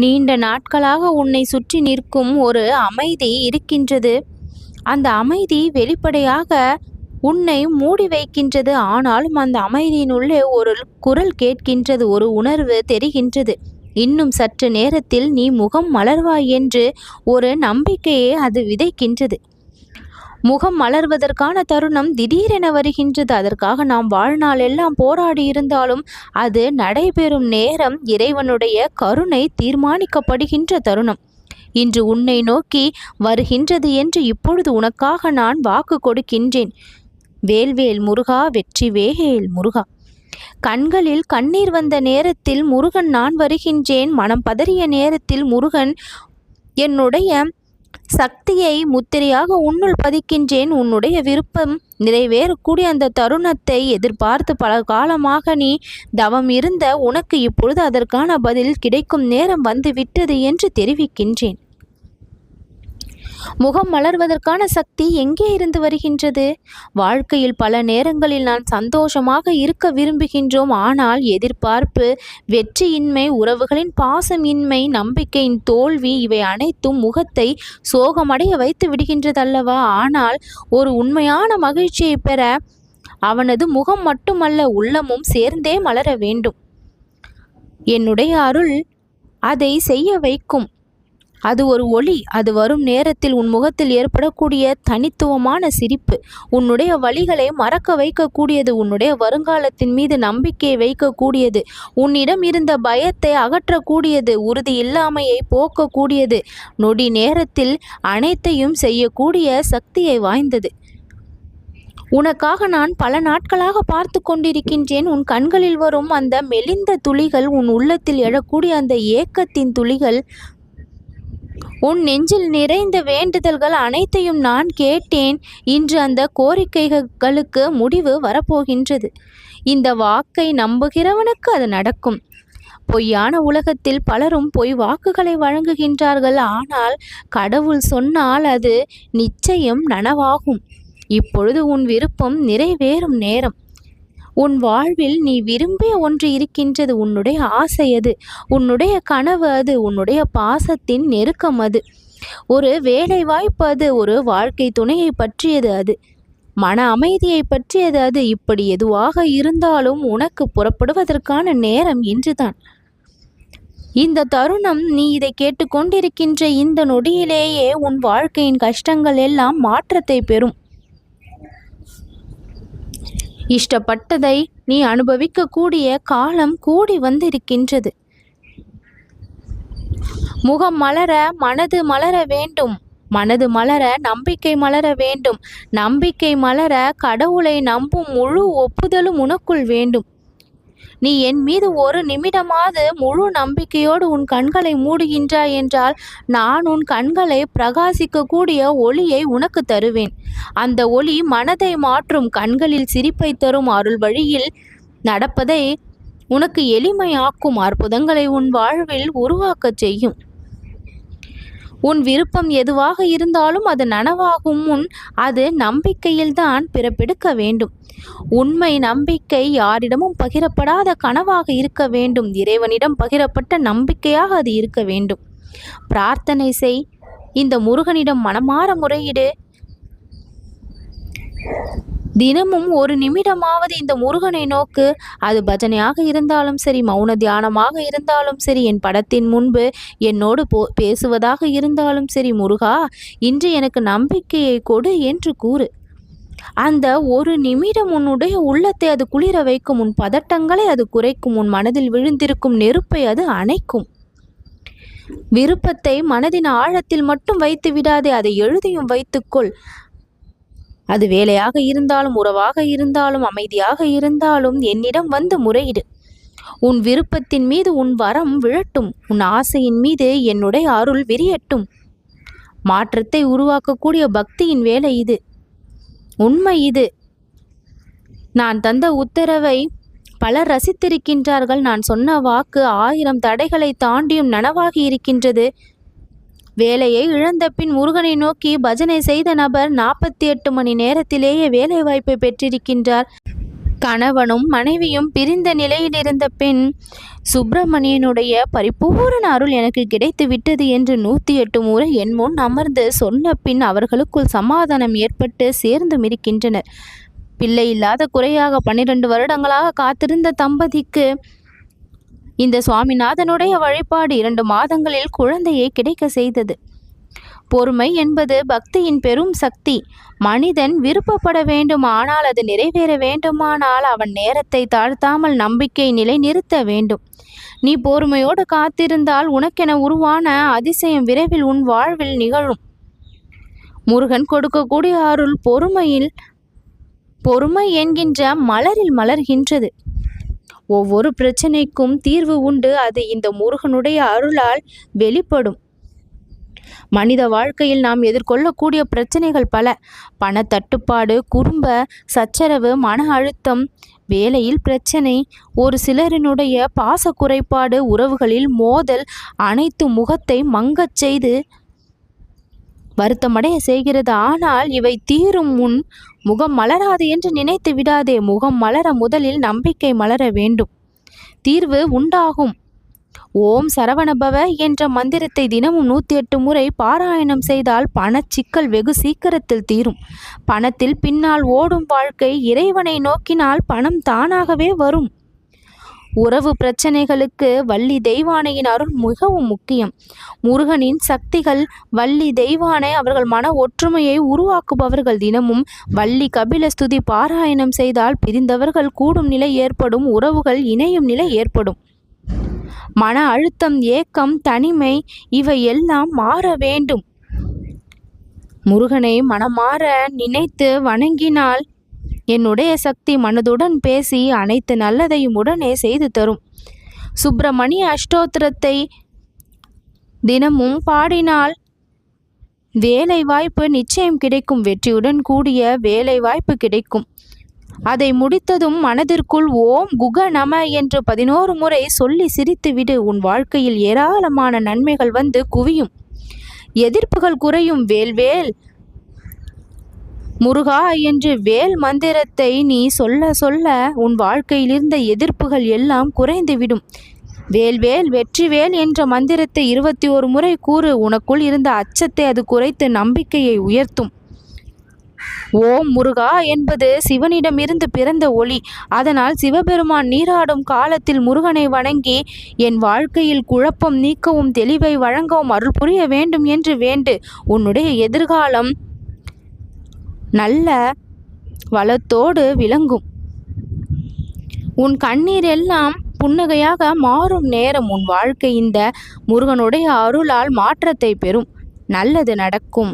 நீண்ட நாட்களாக உன்னை சுற்றி நிற்கும் ஒரு அமைதி இருக்கின்றது. அந்த அமைதி வெளிப்படையாக உன்னை மூடி வைக்கின்றது. ஆனாலும் அந்த அமைதியினுள்ளே ஒரு குரல் கேட்கின்றது ஒரு உணர்வு தெரிகின்றது. இன்னும் சற்று நேரத்தில் நீ முகம் மலர்வாய் என்று ஒரு நம்பிக்கையை அது விதைக்கின்றது. முகம் மலர்வதற்கான தருணம் திடீரென வருகின்றது. அதற்காக நாம் வாழ்நாள் எல்லாம் போராடி இருந்தாலும் அது நடைபெறும் நேரம் இறைவனுடைய கருணை தீர்மானிக்கப்படுகின்ற தருணம். இன்று உன்னை நோக்கி வருகின்றது என்று இப்பொழுது உனக்காக நான் வாக்கு கொடுக்கின்றேன். வேல்வேல் முருகா வெற்றி வேகேல் முருகா. கண்களில் கண்ணீர் வந்த நேரத்தில் முருகன் நான் வருகின்றேன். மனம் பதறிய நேரத்தில் முருகன் என்னுடைய சக்தியை முத்திரையாக உன்னுள் பதிக்கின்றேன். உன்னுடைய விருப்பம் நிறைவேறக்கூடிய அந்த தருணத்தை எதிர்பார்த்து பல காலமாக நீ தவம் இருந்த உனக்கு இப்பொழுது அதற்கான பதில் கிடைக்கும் நேரம் வந்துவிட்டது என்று தெரிவிக்கின்றேன். முகம் மலர்வதற்கான சக்தி எங்கே இருந்து வருகின்றது? வாழ்க்கையில் பல நேரங்களில் நான் சந்தோஷமாக இருக்க விரும்புகின்றோம். ஆனால் எதிர்பார்ப்பு வெற்றியின்மை உறவுகளின் பாசமின்மை நம்பிக்கையின் தோல்வி இவை அனைத்தும் முகத்தை சோகமடைய வைத்து விடுகின்றதல்லவா? ஆனால் ஒரு உண்மையான மகிழ்ச்சியை பெற அவனது முகம் மட்டுமல்ல உள்ளமும் சேர்ந்தே மலர வேண்டும். என்னுடைய அருள் அதை செய்ய வைக்கும். அது ஒரு ஒளி அது வரும் நேரத்தில் உன் முகத்தில் ஏற்படக்கூடிய தனித்துவமான சிரிப்பு. உன்னுடைய வழிகளை மறக்க வைக்கக்கூடியது உன்னுடைய வருங்காலத்தின் மீது நம்பிக்கையை வைக்கக்கூடியது உன்னிடம் இருந்த பயத்தை அகற்றக்கூடியது உறுதி இல்லாமையை போக்கக்கூடியது. நொடி நேரத்தில் அனைத்தையும் செய்யக்கூடிய சக்தியை வாய்ந்தது. உனக்காக நான் பல நாட்களாக பார்த்து கொண்டிருக்கின்றேன். உன் கண்களில் வரும் அந்த மெலிந்த துளிகள் உன் உள்ளத்தில் எழக்கூடிய அந்த ஏக்கத்தின் துளிகள் உன் நெஞ்சில் நிறைந்த வேண்டுதல்கள் அனைத்தையும் நான் கேட்டேன். இன்று அந்த கோரிக்கைகளுக்கு முடிவு வரப்போகின்றது. இந்த வாக்கை நம்புகிறவனுக்கு அது நடக்கும். பொய்யான உலகத்தில் பலரும் பொய் வாக்குகளை வழங்குகின்றார்கள். ஆனால் கடவுள் சொன்னால் அது நிச்சயம் நனவாகும். இப்பொழுது உன் விருப்பம் நிறைவேறும் நேரம். உன் வாழ்வில் நீ விரும்பிய ஒன்று இருக்கின்றது உன்னுடைய ஆசை அது. உன்னுடைய கனவு அது. உன்னுடைய பாசத்தின் நெருக்கம் அது. ஒரு வேலை வாய்ப்பு அது. ஒரு வாழ்க்கை துணையை பற்றியது அது. மன அமைதியை பற்றியது அது. இப்படி எதுவாக இருந்தாலும் உனக்கு புறப்படுவதற்கான நேரம் இன்றுதான். இந்த தருணம் நீ இதை கேட்டுக்கொண்டிருக்கின்ற இந்த நொடியிலேயே உன் வாழ்க்கையின் கஷ்டங்கள் எல்லாம் மாற்றத்தை பெறும். இஷ்டப்பட்டதை நீ அனுபவிக்கக்கூடிய காலம் கூடி வந்திருக்கின்றது. முகம் மலர மனது மலர வேண்டும். மனது மலர நம்பிக்கை மலர வேண்டும். நம்பிக்கை மலர கடவுளை நம்பும் முழு ஒப்புதலும் உனக்குள் வேண்டும். நீ என் மீது ஒரு நிமிடமாவது முழு நம்பிக்கையோடு உன் கண்களை மூடுகின்றாய் என்றால் நான் உன் கண்களை பிரகாசிக்கக்கூடிய ஒளியை உனக்கு தருவேன். அந்த ஒளி மனதை மாற்றும் கண்களில் சிரிப்பை தரும் அருள் வழியில் நடப்பதை உனக்கு எளிமையாக்கும் அற்புதங்களை உன் வாழ்வில் உருவாக்கச் செய்யும். உன் விருப்பம் எதுவாக இருந்தாலும் அது நனவாகும் முன் அது நம்பிக்கையில்தான் பிறப்பெடுக்க வேண்டும். உண்மை நம்பிக்கை யாரிடமும் பகிரப்படாத கனவாக இருக்க வேண்டும். இறைவனிடம் பகிரப்பட்ட நம்பிக்கையாக அது இருக்க வேண்டும். பிரார்த்தனை செய். இந்த முருகனிடம் மனமாற முறையிடு. தினமும் ஒரு நிமிடமாவது இந்த முருகனை நோக்கு. அது பஜனையாக இருந்தாலும் சரி மௌன தியானமாக இருந்தாலும் சரி என் படத்தின் முன்பு என்னோடு போ பேசுவதாக இருந்தாலும் சரி முருகா இன்று எனக்கு நம்பிக்கையை கொடு என்று கூறு. அந்த ஒரு நிமிடம் உன்னுடைய உள்ளத்தை அது குளிர வைக்கும் உன் பதட்டங்களை அது குறைக்கும் உன் மனதில் விழுந்திருக்கும் நெருப்பை அது அணைக்கும். விருப்பத்தை மனதின் ஆழத்தில் மட்டும் வைத்து விடாதே அதை எழுதியும் வைத்துக்கொள். அது வேலையாக இருந்தாலும் உறவாக இருந்தாலும் அமைதியாக இருந்தாலும் என்னிடம் வந்து முறையிடு. உன் விருப்பத்தின் மீது உன் வரம் விழட்டும். உன் ஆசையின் மீது என்னுடைய அருள் விரியட்டும். மாற்றத்தை உருவாக்கக்கூடிய பக்தியின் வேலை இது. உண்மை இது. நான் தந்த உத்தரவை பலர் ரசித்திருக்கின்றார்கள். நான் சொன்ன வாக்கு ஆயிரம் தடைகளை தாண்டியும் நனவாகி இருக்கின்றது. வேலையை இழந்த பின் முருகனை நோக்கி பஜனை செய்த நபர் நாற்பத்தி எட்டு மணி நேரத்திலேயே வேலை வாய்ப்பை பெற்றிருக்கின்றார். கணவனும் மனைவியும் பிரிந்த நிலையில் இருந்த பின் சுப்பிரமணியனுடைய பரிபூரண அருள் எனக்கு கிடைத்து விட்டது என்று நூற்றி எட்டு முறை என் முன் அமர்ந்து சொன்ன பின் அவர்களுக்குள் சமாதானம் ஏற்பட்டு சேர்ந்து இருக்கின்றனர். பிள்ளை இல்லாத குறையாக பன்னிரண்டு வருடங்களாக காத்திருந்த தம்பதிக்கு இந்த சுவாமிநாதனுடைய வழிபாடு இரண்டு மாதங்களில் குழந்தையை கிடைக்க செய்தது. பொறுமை என்பது பக்தியின் பெரும் சக்தி. மனிதன் விருப்பப்பட வேண்டும் ஆனால் அது நிறைவேற வேண்டுமானால் அவன் நேரத்தை தாழ்த்தாமல் நம்பிக்கை நிலைநிறுத்த வேண்டும். நீ பொறுமையோடு காத்திருந்தால் உனக்கென உருவான அதிசயம் விரைவில் உன் வாழ்வில் நிகழும். முருகன் கொடுக்கக்கூடிய அருள் பொறுமையில் பொறுமை என்கின்ற மலரில் மலர்கின்றது. ஒவ்வொரு பிரச்சனைக்கும் தீர்வு உண்டு. அது இந்த முருகனுடைய அருளால் வெளிப்படும். மனித வாழ்க்கையில் நாம் எதிர்கொள்ளக்கூடிய பிரச்சனைகள் பல. பணத்தட்டுப்பாடு குடும்ப சச்சரவு மன அழுத்தம் வேலையில் பிரச்சனை ஒரு சிலரினுடைய பாச குறைபாடு உறவுகளில் மோதல் அனைத்து முகத்தை மங்கச் செய்து வருத்தமடைய செய்கிறது. ஆனால் இவை தீரும் முன் முகம் மலராது என்று நினைத்து விடாதே. முகம் மலர முதலில் நம்பிக்கை மலர வேண்டும். தீர்வு உண்டாகும். ஓம் சரவணபவ என்ற மந்திரத்தை தினமும் நூற்றி எட்டு முறை பாராயணம் செய்தால் பணச்சிக்கல் வெகு சீக்கிரத்தில் தீரும். பணத்தில் பின்னால் ஓடும் வாழ்க்கை இறைவனை நோக்கினால் பணம் தானாகவே வரும். உறவு பிரச்சனைகளுக்கு வள்ளி தெய்வானையின் அருள் மிகவும் முக்கியம். முருகனின் சக்திகள் வள்ளி தெய்வானை அவர்கள் மன ஒற்றுமையை உருவாக்குபவர்கள் தினமும் வள்ளி கபில ஸ்துதி பாராயணம் செய்தால் பிரிந்தவர்கள் கூடும் நிலை ஏற்படும் உறவுகள் இணையும் நிலை ஏற்படும். மன அழுத்தம் ஏக்கம் தனிமை இவை எல்லாம் மாற வேண்டும். முருகனை மனமாற நினைத்து வணங்கினால் என்னுடைய சக்தி மனதுடன் பேசி அனைத்து நல்லதையும் உடனே செய்து தரும். சுப்பிரமணிய அஷ்டோத்திரத்தை தினமும் பாடினால் வேலை வாய்ப்பு நிச்சயம் கிடைக்கும். வெற்றியுடன் கூடிய வேலை வாய்ப்பு கிடைக்கும். அதை முடித்ததும் மனதிற்குள் ஓம் குக நம என்று பதினோரு முறை சொல்லி சிரித்துவிடு உன் வாழ்க்கையில் ஏராளமான நன்மைகள் வந்து குவியும். எதிர்ப்புகள் குறையும். வேல்வேல் முருகா என்று வேல் மந்திரத்தை நீ சொல்ல சொல்ல உன் வாழ்க்கையில் இருந்த எதிர்ப்புகள் எல்லாம் குறைந்துவிடும் வேல்வேல் வெற்றிவேல் என்ற மந்திரத்தை இருபத்தி ஒரு முறை கூறு. உனக்குள் இருந்த அச்சத்தை அது குறைத்து நம்பிக்கையை உயர்த்தும். ஓம் முருகா என்பது சிவனிடமிருந்து பிறந்த ஒளி. அதனால் சிவபெருமான் நீராடும் காலத்தில் முருகனை வணங்கி என் வாழ்க்கையில் குழப்பம் நீக்கவும் தெளிவை வழங்கவும் அருள் புரிய வேண்டும் என்று வேண்டு. உன்னுடைய எதிர்காலம் நல்ல வளத்தோடு விளங்கும். உன் கண்ணீர் எல்லாம் புன்னகையாக மாறும் நேரம் உன் வாழ்க்கை இந்த முருகனுடைய அருளால் மாற்றத்தை பெறும். நல்லது நடக்கும்.